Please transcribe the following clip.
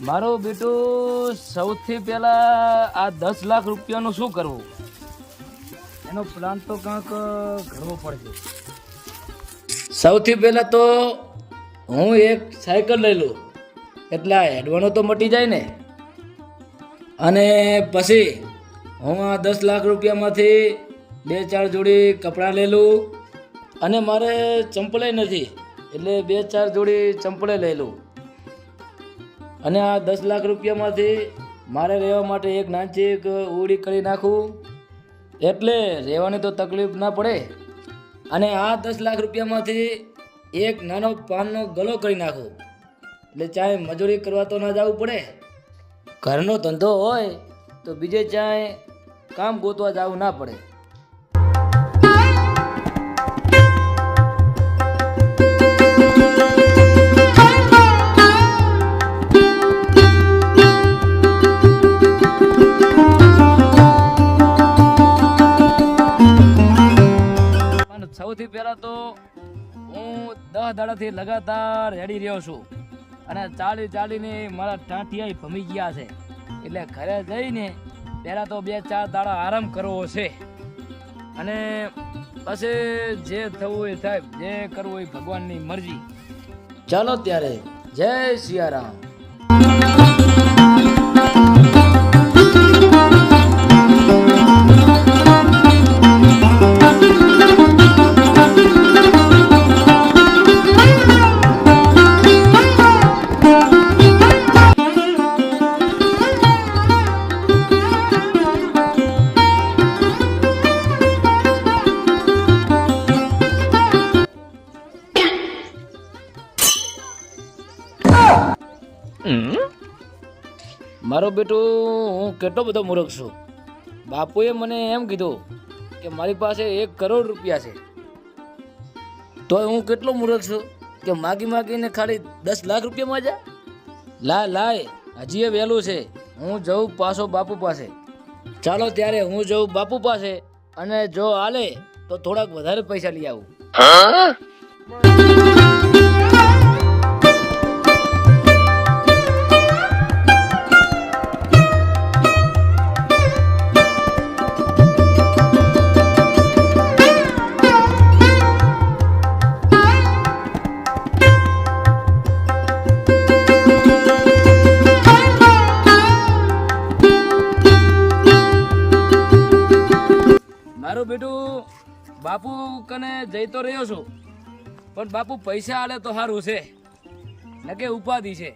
મારું બેટો સૌથી પહેલા આ દસ લાખ રૂપિયાનું શું કરવું? એનો પ્લાન તો કંઈક ઘડવો પડશે. સૌથી પહેલાં તો હું એક સાયકલ લઈ લઉં. એટલે આ હેડવાનો તો મટી જાય ને. અને પછી હું આ દસ લાખ રૂપિયામાંથી બે ચાર જોડી કપડાં લઈ લઉં. અને મારે ચંપલાઈ નથી. એટલે બે ચાર જોડી ચંપળે લઈ અને આ દસ લાખ રૂપિયામાંથી મારે રહેવા માટે એક નાનચી એક ઉડી કરી નાખું. એટલે રહેવાની તો તકલીફ ના પડે. અને આ દસ લાખ રૂપિયામાંથી એક નાનો પાનનો ગલો કરી નાખું. એટલે ચાહે મજૂરી કરવા તો ના જવું પડે. ઘરનો ધંધો હોય તો બીજે ચાહે કામ ગોતવા જવું ના પડે. સૌથી પહેલાં તો હું દસ દાડાથી લગાતાર રેડી રહ્યો છું. અને ચાલી ચાલીને મારા ટાંટિયા ભમી ગયા છે. એટલે ઘરે જઈને પહેલાં તો બે ચાર દાડા આરામ કરવો છે. અને પછી જે થવું એ થાય, જે કરવું એ ભગવાનની મરજી. ચાલો ત્યારે જય સિયારામ. મારો બેટો, હું કેટલો બધો મૂર્ખ છું. બાપુએ મને એમ કીધું કે મારી પાસે એક કરોડ રૂપિયા છે. તો હું કેટલો મૂર્ખ છું કે માગી માગીને ખાલી દસ લાખ રૂપિયા માજા લા લાય, હજી એ વહેલું છે. હું જઉં પાછો બાપુ પાસે. ચાલો ત્યારે હું જઉં બાપુ પાસે અને જો હાલે તો થોડાક વધારે પૈસા લઈ આવું. મારું બેટું બાપુ કને જઈ તો રહ્યો છું, પણ બાપુ પૈસા આલે તો સારું છે ને કે ઉપાધિ છે.